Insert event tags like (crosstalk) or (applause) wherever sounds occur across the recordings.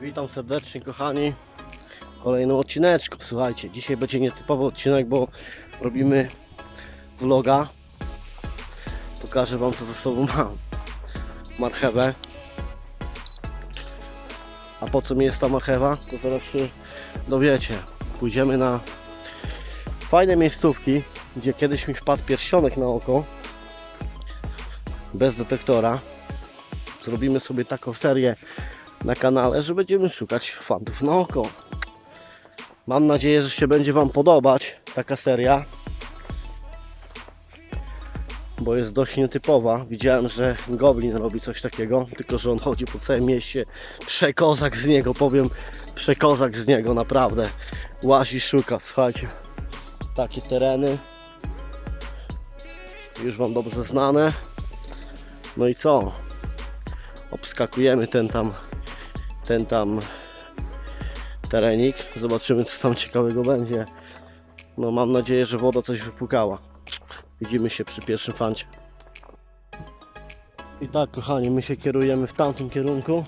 Witam serdecznie kochani w kolejnym odcineczku. Słuchajcie, dzisiaj będzie nietypowy odcinek, bo robimy vloga. Pokażę wam co ze sobą (laughs) mam. Marchewę. A po co mi jest ta marchewa? To zaraz się dowiecie. Pójdziemy na fajne miejscówki, gdzie kiedyś mi wpadł pierścionek na oko. Bez detektora. Zrobimy sobie taką serię na kanale, że będziemy szukać fantów na oko. Mam nadzieję, że się będzie Wam podobać taka seria, bo jest dość nietypowa. Widziałem, że Goblin robi coś takiego, tylko że on chodzi po całym mieście. Przekozak z niego, powiem, przekozak z niego, naprawdę. Łazi, szuka, słuchajcie. Takie tereny. Już Wam dobrze znane. No i co? Obskakujemy ten tam ten tam terenik. Zobaczymy co tam ciekawego będzie. No mam nadzieję, że woda coś wypłukała. Widzimy się przy pierwszym fancie. I tak kochani, my się kierujemy w tamtym kierunku.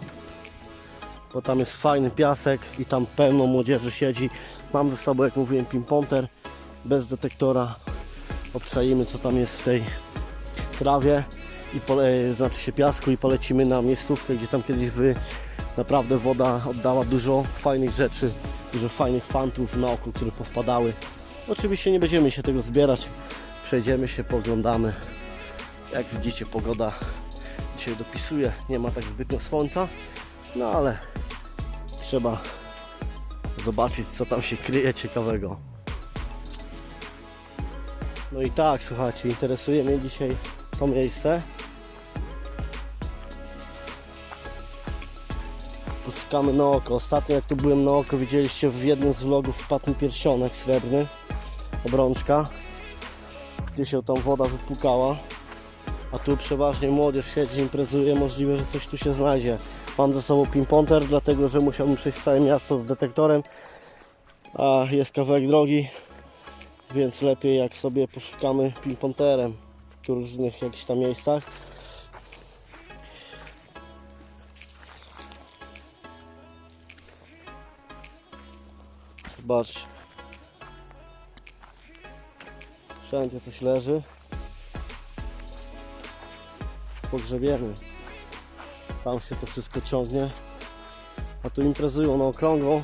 Bo tam jest fajny piasek i tam pełno młodzieży siedzi. Mam ze sobą, jak mówiłem, pimponter bez detektora. Obczajmy co tam jest w tej trawie i pole, znaczy się piasku i polecimy na miejscówkę, gdzie tam kiedyś wy Naprawdę woda oddała dużo fajnych rzeczy, dużo fajnych fantów na oko, które powpadały. Oczywiście nie będziemy się tego zbierać. Przejdziemy się, poglądamy. Jak widzicie pogoda dzisiaj dopisuje. Nie ma tak zbytnio słońca. No ale trzeba zobaczyć co tam się kryje ciekawego. No i tak, słuchajcie, interesuje mnie dzisiaj to miejsce. Puskamy na oko. Ostatnio jak tu byłem na oko, widzieliście w jednym z vlogów wpadł mi pierścionek srebrny, obrączka, gdzie się tam woda wypukała. A tu przeważnie młodzież siedzi, imprezuje, możliwe, że coś tu się znajdzie. Mam ze sobą pimponter, dlatego że musiałbym przejść całe miasto z detektorem, a jest kawałek drogi, więc lepiej jak sobie poszukamy pimponterem w różnych jakichś tam miejscach. Zobaczcie. Wszędzie coś leży. Pogrzebiemy. Tam się to wszystko ciągnie. A tu imprezują na okrągło.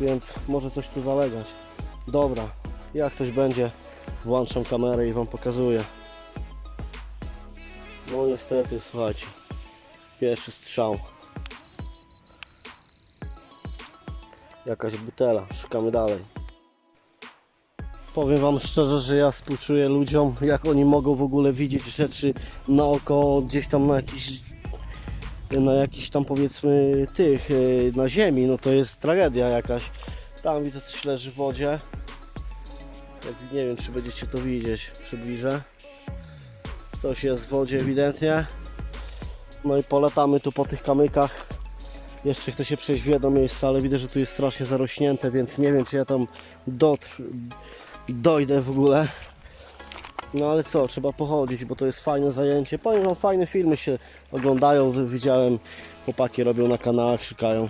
Więc może coś tu zalegać. Dobra. Jak coś będzie, włączam kamerę i Wam pokazuję. No niestety, słuchajcie. Pierwszy strzał. Jakaś butela. Szukamy dalej. Powiem Wam szczerze, że ja współczuję ludziom, jak oni mogą w ogóle widzieć rzeczy na oko gdzieś tam na jakiś na jakiś tam powiedzmy tych yy, na ziemi, no to jest tragedia jakaś. Tam widzę coś leży w wodzie. Jak, nie wiem czy będziecie to widzieć, przybliżę. Coś jest w wodzie ewidentnie. No i polatamy tu po tych kamykach. Jeszcze chcę się przejść w jedno miejsce, ale widzę, że tu jest strasznie zarośnięte, więc nie wiem, czy ja tam dotr... dojdę w ogóle. No ale co, trzeba pochodzić, bo to jest fajne zajęcie. Powiem wam, fajne filmy się oglądają. Widziałem, chłopaki robią na kanałach, szukają.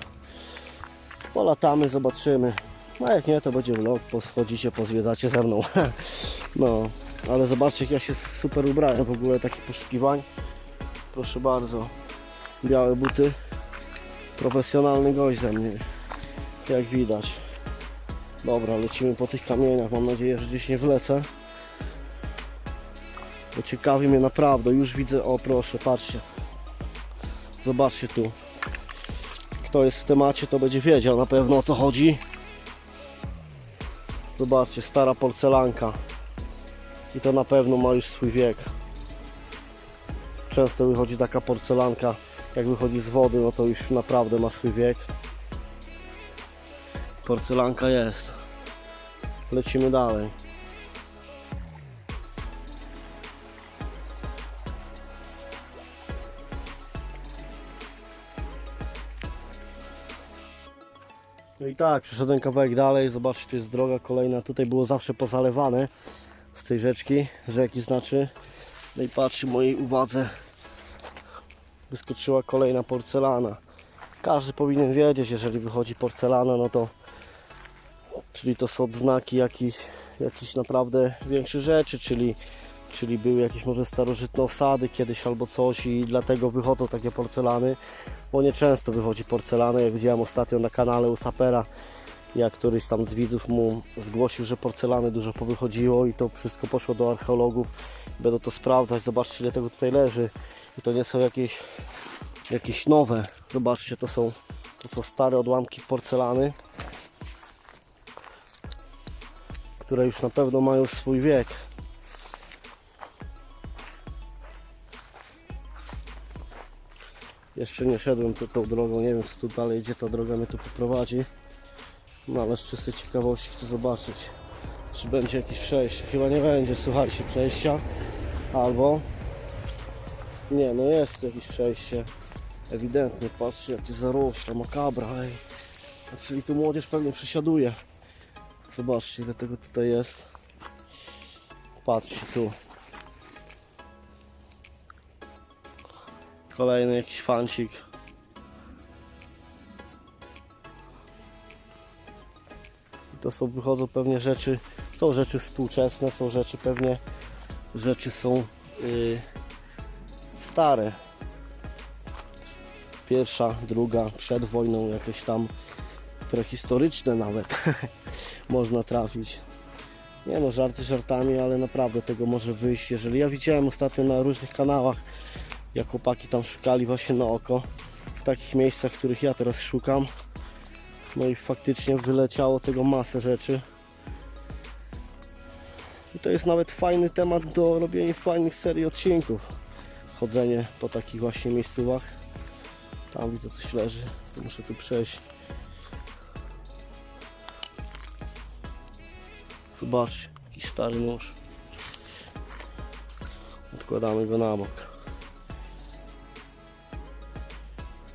Polatamy, zobaczymy. A jak nie, to będzie vlog, poschodzicie, pozwiedzacie ze mną. (laughs) No, ale zobaczcie, jak ja się super ubrałem w ogóle takich poszukiwań. Proszę bardzo, białe buty profesjonalny gość ze mnie, jak widać. Dobra, lecimy po tych kamieniach, mam nadzieję, że gdzieś nie wlecę. Bo ciekawi mnie naprawdę, już widzę, o proszę, patrzcie. Zobaczcie tu. Kto jest w temacie, to będzie wiedział na pewno o co chodzi. Zobaczcie, stara porcelanka. I to na pewno ma już swój wiek. Często wychodzi taka porcelanka jak wychodzi z wody, no to już naprawdę ma swój wiek. Porcelanka jest. Lecimy dalej. No i tak, przeszedłem kawałek dalej, zobaczcie, to jest droga kolejna. Tutaj było zawsze pozalewane z tej rzeczki, rzeki znaczy. No i patrzy mojej uwadze wyskoczyła kolejna porcelana. każdy powinien wiedzieć, jeżeli wychodzi porcelana, no to czyli to są odznaki jakichś jakichś naprawdę większych rzeczy, czyli, czyli były jakieś może starożytne osady kiedyś albo coś i dlatego wychodzą takie porcelany, bo nieczęsto wychodzi porcelany, jak widziałem ostatnio na kanale u Sapera, jak któryś tam z widzów mu zgłosił, że porcelany dużo powychodziło i to wszystko poszło do archeologów, będą to sprawdzać, zobaczcie ile tego tutaj leży i to nie są jakieś jakieś nowe, zobaczcie to są to są stare odłamki porcelany które już na pewno mają swój wiek. Jeszcze nie szedłem tu tą drogą, nie wiem co tu dalej, gdzie ta droga mnie tu poprowadzi. No ale z czystej ciekawości chcę zobaczyć, czy będzie jakieś przejście. Chyba nie będzie, słuchajcie, przejścia. Albo... Nie, no jest jakieś przejście. Ewidentnie, patrzcie jakie zarośla, makabra, ej. Czyli tu młodzież pewnie przesiaduje. Zobaczcie ile tego tutaj jest. Patrzcie tu. Kolejny jakiś fancik. I to są, wychodzą pewnie rzeczy, są rzeczy współczesne, są rzeczy pewnie, rzeczy są yy, stare. Pierwsza, druga, przed wojną jakieś tam prehistoryczne nawet (laughs) można trafić. Nie no, żarty żartami, ale naprawdę tego może wyjść. Jeżeli ja widziałem ostatnio na różnych kanałach, jak chłopaki tam szukali właśnie na oko, w takich miejscach, w których ja teraz szukam. No i faktycznie wyleciało tego masę rzeczy. I to jest nawet fajny temat do robienia fajnych serii odcinków. Chodzenie po takich właśnie miejscówach. Tam widzę coś leży, to muszę tu przejść. Zobaczcie, jakiś stary nóż. Odkładamy go na bok.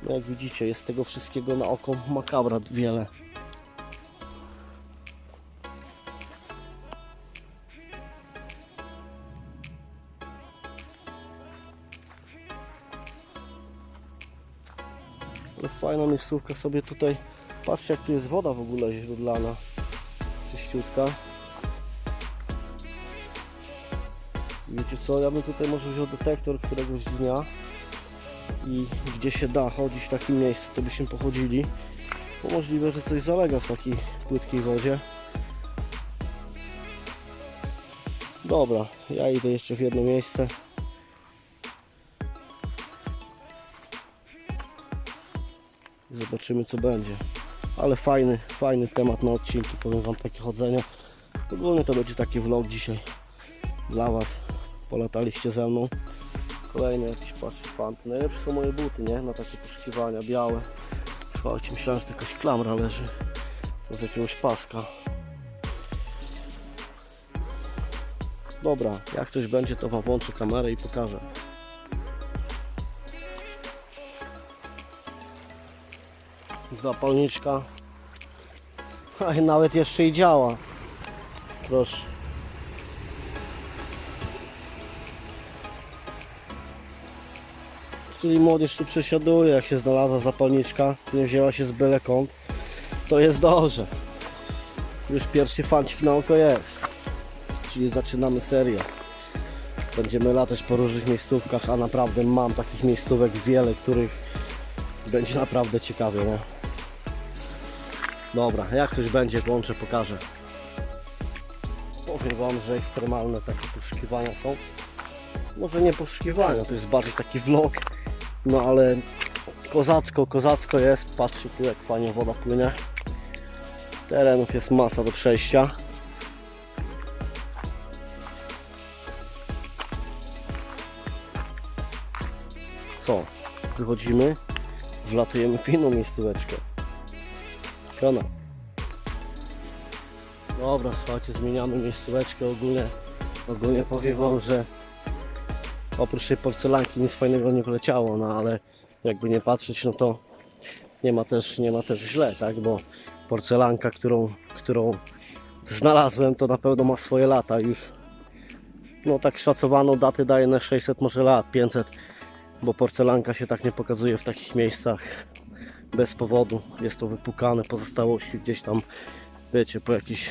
No jak widzicie, jest tego wszystkiego na oko makabra wiele. Ale fajna miejscówka sobie tutaj. Patrzcie jak tu jest woda w ogóle źródlana. Czyściutka. Wiecie co, ja bym tutaj może wziął detektor któregoś dnia i gdzie się da chodzić w takim miejscu, to byśmy pochodzili. Bo możliwe, że coś zalega w takiej płytkiej wodzie. Dobra, ja idę jeszcze w jedno miejsce. Zobaczymy co będzie. Ale fajny, fajny temat na odcinki, powiem Wam takie chodzenie. Ogólnie to będzie taki vlog dzisiaj dla Was. Polataliście ze mną. Kolejny jakiś patrzcie fanty. Najlepsze są moje buty, nie? Na takie poszukiwania, białe. Słuchajcie, myślałem, że to jakaś klamra leży. Z jakiegoś paska. Dobra, jak coś będzie, to Wam włączę kamerę i pokażę. Zapalniczka. A nawet jeszcze i działa. Proszę. Czyli młodzież tu przesiaduje, jak się znalazła zapalniczka, nie wzięła się z byle kąt, to jest dobrze. Już pierwszy fancik na oko jest. Czyli zaczynamy serię. Będziemy latać po różnych miejscówkach, a naprawdę mam takich miejscówek wiele, których będzie naprawdę ciekawie, nie? Dobra, jak coś będzie, włączę, pokażę. Powiem Wam, że ekstremalne takie poszukiwania są. Może nie poszukiwania, to jest bardziej taki vlog. No ale kozacko, kozacko jest. Patrzcie tu jak fajnie woda płynie. Terenów jest masa do przejścia. Co? Wychodzimy, wlatujemy w inną miejscóweczkę. Dobra, słuchajcie, zmieniamy miejscóweczkę ogólnie. Ogólnie powiem wam, że oprócz tej porcelanki nic fajnego nie wleciało, no ale jakby nie patrzeć, no to nie ma też, nie ma też źle, tak, bo porcelanka, którą, którą znalazłem, to na pewno ma swoje lata już. No tak szacowaną datę daje na 600 może lat, 500, bo porcelanka się tak nie pokazuje w takich miejscach bez powodu. Jest to wypukane, pozostałości gdzieś tam, wiecie, po jakiś...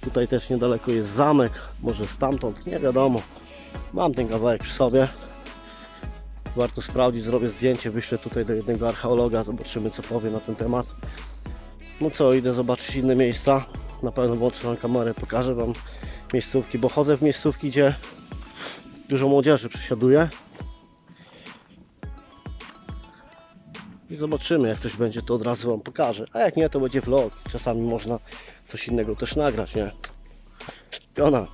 Tutaj też niedaleko jest zamek, może stamtąd, nie wiadomo. Mam ten kawałek przy sobie. Warto sprawdzić, zrobię zdjęcie, wyślę tutaj do jednego archeologa, zobaczymy co powie na ten temat. No co, idę zobaczyć inne miejsca. Na pewno włączę na kamerę, pokażę Wam miejscówki, bo chodzę w miejscówki, gdzie dużo młodzieży przesiaduje. I zobaczymy, jak coś będzie, to od razu Wam pokażę. A jak nie, to będzie vlog. Czasami można coś innego też nagrać, nie? Piona.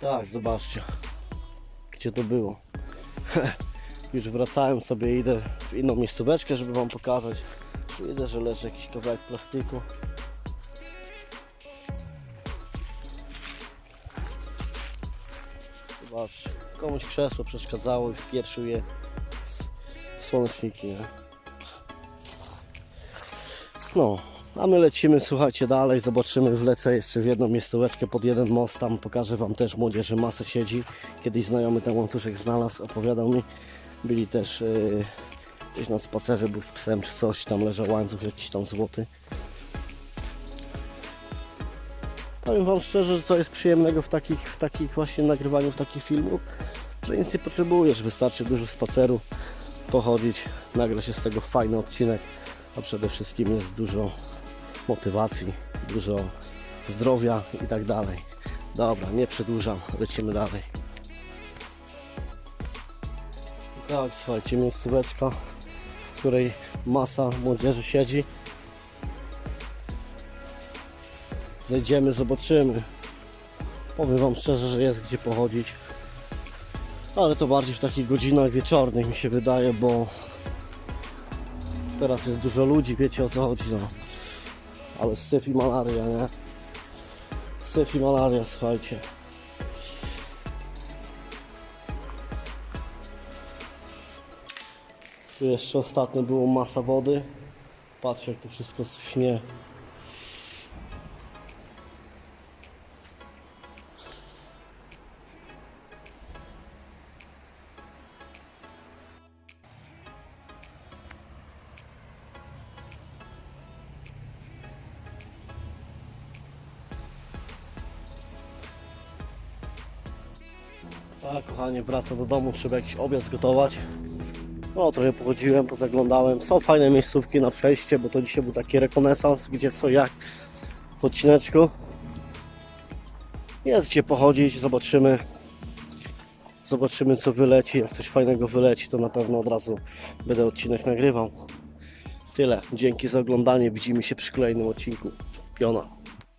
Tak, zobaczcie. Gdzie to było. (laughs) Już wracałem sobie, idę w inną miejscóweczkę, żeby Wam pokazać. Widzę, że leży jakiś kawałek plastiku. Zobaczcie, komuś krzesło przeszkadzało i wpieprzył je słoneczniki? No, a my lecimy, słuchajcie, dalej, zobaczymy, wlecę jeszcze w jedną miejscóweczkę pod jeden most, tam pokażę Wam też młodzieży, masę siedzi. Kiedyś znajomy ten łańcuszek znalazł, opowiadał mi. Byli też yy, gdzieś na spacerze, był z psem czy coś, tam leżał łańcuch jakiś tam złoty. Powiem Wam szczerze, że co jest przyjemnego w takich, w takich właśnie nagrywaniu w takich filmów, że nic nie potrzebujesz, wystarczy dużo spaceru, pochodzić, nagra się z tego fajny odcinek, a przede wszystkim jest dużo motywacji, dużo zdrowia i tak dalej. Dobra, nie przedłużam, lecimy dalej. Tak, słuchajcie, miejscóweczka, w której masa młodzieży siedzi. Zejdziemy, zobaczymy. Powiem Wam szczerze, że jest gdzie pochodzić. Ale to bardziej w takich godzinach wieczornych mi się wydaje, bo teraz jest dużo ludzi, wiecie o co chodzi, no. Ale syf i malaria, nie? Syf i malaria, słuchajcie. Tu jeszcze ostatnio było masa wody. Patrzcie jak to wszystko schnie. Kochanie, wracam do domu, trzeba jakiś obiad zgotować. No, trochę pochodziłem, pozaglądałem. Są fajne miejscówki na przejście, bo to dzisiaj był taki rekonesans, gdzie co jak w odcineczku. Jest gdzie pochodzić, zobaczymy. Zobaczymy co wyleci. Jak coś fajnego wyleci, to na pewno od razu będę odcinek nagrywał. Tyle. Dzięki za oglądanie. Widzimy się przy kolejnym odcinku. Piona.